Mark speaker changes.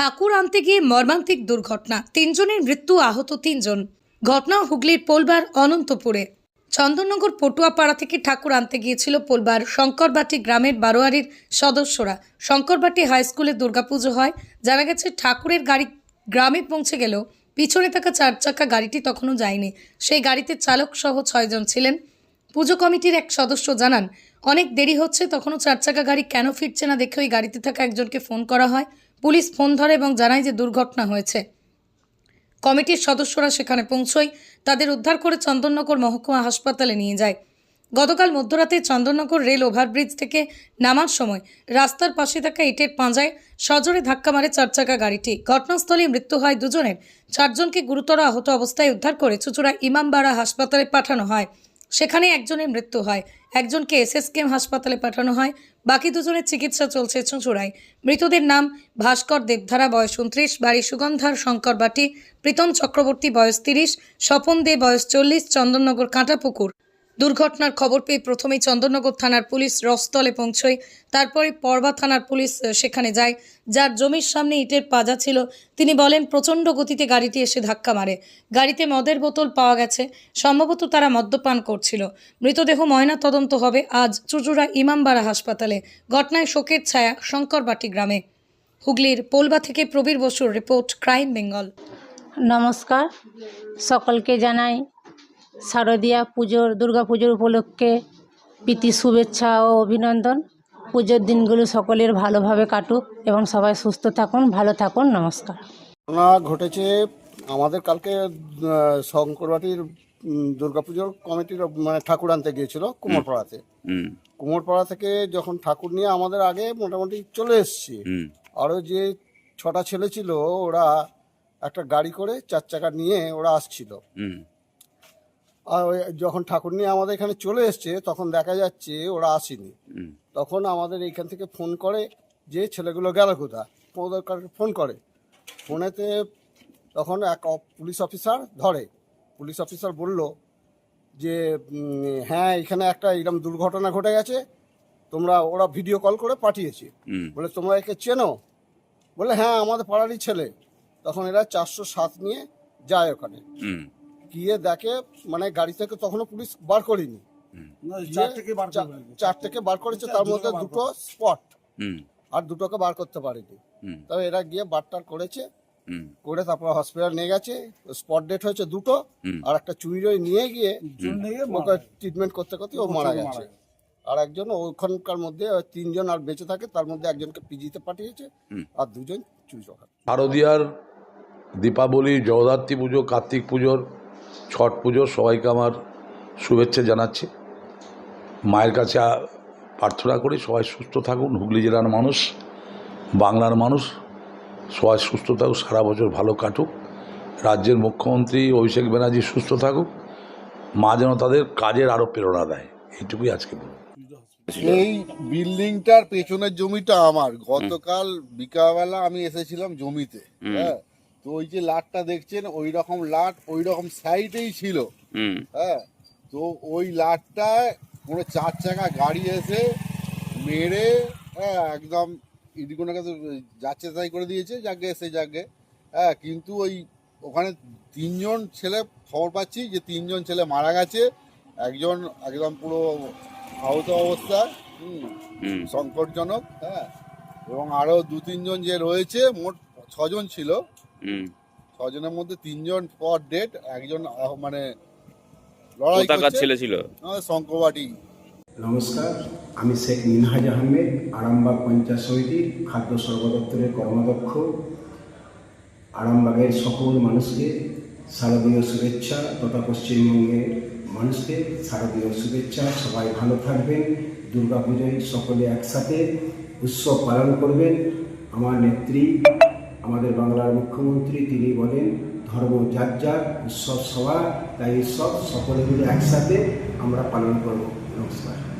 Speaker 1: ঠাকুর আনতে গিয়ে মর্মান্তিক দুর্ঘটনা। তিনজনের মৃত্যু আহত তিনজন। ঘটনা হুগলির পোলবার অনন্তপুরে। চন্দননগর পটুয়াপাড়া থেকে ঠাকুর আনতে গিয়েছিল পোলবার শঙ্করবাটি গ্রামের বারোয়ারির সদস্যরা। শঙ্করবাটি হাই স্কুলে দুর্গাপুজো হয়। জানা গেছে ঠাকুরের গাড়ি গ্রামে পৌঁছে গেলেও পিছনে থাকা চার চাকা গাড়িটি তখনও যায়নি। সেই গাড়িতে চালক সহ ছয়জন ছিলেন। পুজো কমিটির এক সদস্য জানান, অনেক দেরি হচ্ছে, তখনও চার চাকা গাড়ি কেন ফিরছে না দেখে ওই গাড়িতে থাকা একজনকে ফোন করা হয়। পুলিশ ফোন ধরে এবং জানায় যে দুর্ঘটনা হয়েছে। কমিটির সদস্যরা সেখানে পৌঁছয়, তাদের উদ্ধার করে চন্দননগর মহকুমা হাসপাতালে নিয়ে যায়। গতকাল মধ্যরাতে চন্দননগর রেল ওভারব্রিজ থেকে নামার সময় রাস্তার পাশে থাকা ইটের পাঁজায় সজোরে ধাক্কা মারে চার চাকা গাড়িটি। ঘটনাস্থলে মৃত্যু হয় দুজনের। চারজনকে গুরুতর আহত অবস্থায় উদ্ধার করে চুচুড়া ইমামবাড়া হাসপাতালে পাঠানো হয়। সেখানে একজনের মৃত্যু হয়। একজনকে এসএসকেএম হাসপাতালে পাঠানো হয়। বাকি দুজনের চিকিৎসা চলছে চুঁচুড়ায়। মৃতদের নাম ভাস্কর দেবধারা, বয়স উনত্রিশ, বাড়ি সুগন্ধার শঙ্কর বাটি, প্রীতম চক্রবর্তী, বয়স তিরিশ, স্বপন দে, বয়স চল্লিশ, চন্দননগর কাঁটাপুকুর। দুর্ঘটনার খবর পেয়ে প্রথমেই চন্দননগর থানার পুলিশ রসতলে পৌঁছয়। তারপরে পরবা থানার পুলিশ সেখানে যায়। যার জমির সামনে ইটের পাজা ছিল। তিনি বলেন, প্রচণ্ড গতিতে গাড়িটি এসে ধাক্কা মারে। গাড়িতে মদের বোতল পাওয়া গেছে। সম্ভবত তারা মদ্যপান করছিল। মৃতদেহ ময়না তদন্ত হবে আজ চুচুড়া ইমামবাড়া হাসপাতালে। ঘটনায় শোকের ছায়া শঙ্করবাটি গ্রামে। হুগলির পোলবা থেকে প্রবীর বসুর রিপোর্ট ক্রাইম বেঙ্গল।
Speaker 2: নমস্কার। সকলকে জানাই শারদীয়া পুজোর দুর্গা পুজোর উপলক্ষে প্রীতি শুভেচ্ছা ও অভিনন্দন। পুজোর দিনগুলো সকলের ভালোভাবে কাটুক এবং সবাই সুস্থ থাকুন ভালো থাকুন নমস্কার।
Speaker 3: ঘটনা ঘটেছে আমাদের কালকে শঙ্করবাটির দুর্গাপুজোর কমিটির মানে ঠাকুর আনতে গিয়েছিল কুমোরপাড়াতে। কুমোরপাড়া থেকে যখন ঠাকুর নিয়ে আমাদের আগে মোটামুটি চলে এসছি
Speaker 4: হুম।
Speaker 3: আরও যে ছটা ছেলে ছিল ওরা একটা গাড়ি করে চার চাকা নিয়ে ওরা আসছিল।
Speaker 4: হুম।
Speaker 3: আর ওই যখন ঠাকুর নিয়ে আমাদের এখানে চলে এসছে তখন দেখা যাচ্ছে ওরা আসেনি। তখন আমাদের এইখান থেকে ফোন করে যে ছেলেগুলো গেল কোথা ফোন করে। ফোনেতে তখন এক পুলিশ অফিসার ধরে। পুলিশ অফিসার বলল যে হ্যাঁ এখানে একটা এরকম দুর্ঘটনা ঘটে গেছে। তোমরা ওরা ভিডিও কল করে পাঠিয়েছে। বলে তোমরা একে চেনো? বলে হ্যাঁ আমাদের পাড়ারই ছেলে। তখন এরা চারশো সাত নিয়ে যায় ওখানে। গিয়ে দেখে মানে গাড়ি থেকে তখনও পুলিশ বার করেনি। চার থেকে বার করেছে তার মধ্যে দুটো স্পট
Speaker 4: হুম।
Speaker 3: আর দুটোকে বার করতে পারেনি। তবে এরা গিয়ে বারটার করেছে।
Speaker 4: হুম।
Speaker 3: করে তারপর হসপিটাল নিয়ে গেছে। স্পট ডেট হয়েছে দুটো। আর একটা চুইরই নিয়ে গিয়ে ওকে ট্রিটমেন্ট করতে করতে ও মারা গেছে। আর একজন ওখানকার মধ্যে ওই তিনজন আর বেঁচে থাকে তার মধ্যে একজনকে পিজিতে পাঠিয়েছে। আর দুজন চুই চকা
Speaker 5: শারদীয়ার দীপাবলি জগদ্ধাত্রী পুজো কার্তিক পুজোর ছট পুজোর সবাইকে আমার শুভেচ্ছা জানাচ্ছি। মায়ের কাছে প্রার্থনা করি সবাই সুস্থ থাকুন হুগলি জেলার মানুষ বাংলার মানুষ সবাই সুস্থ থাকুক সারা বছর ভালো কাটুক। রাজ্যের মুখ্যমন্ত্রী অভিষেক ব্যানার্জি সুস্থ থাকুক মা যেন তাদের কাজের আরও প্রেরণা দেয় এইটুকুই আজকে বলব।
Speaker 6: এই বিল্ডিংটার পেছনের জমিটা আমার। গতকাল বিকালবেলা আমি এসেছিলাম জমিতে হ্যাঁ তো ওই যে লাটটা দেখছেন ওই রকম লাট ওই রকম সাইডেই ছিল। হ্যাঁ তো ওই লাটটায় কোনো চার চাকা গাড়ি এসে মেরে হ্যাঁ একদম ইডিকোনাকে তো যাচ্ছে তাই করে দিয়েছে যাকে সে যাকে। হ্যাঁ কিন্তু ওই ওখানে তিনজন ছেলে খবর পাচ্ছি যে তিনজন ছেলে মারা গেছে। একজন একদম পুরো আহত অবস্থা হুম সংকটজনক হ্যাঁ এবং আরও দু তিনজন যে রয়েছে মোট ছজন ছিল। ছজনের মধ্যে তিনজন পর ডেট একজন আহ, মানে লড়াই করছে।
Speaker 4: ছেলে ছিল?
Speaker 6: শঙ্করবাটি।
Speaker 7: নমস্কার আমি শেখ মিনহাজ আহমেদ আরামবাগ পঞ্চায়েত সমিতির খাদ্য সর্বদপ্তরের কর্মাধ্যক্ষ। আরামবাগের সকল মানুষকে শারদীয় শুভেচ্ছা তথা পশ্চিমবঙ্গের মানুষকে শারদীয় শুভেচ্ছা। সবাই ভালো থাকবেন দুর্গাপুজোয় সকলে একসাথে উৎসব পালন করবেন। আমার নেত্রী আমাদের বাংলার মুখ্যমন্ত্রী, তিনি বলেন, ধর্ম যার যার, উৎসব সবার, তাই উৎসব সকলে মিলে একসাথে আমরা পালন করব। নমস্কার।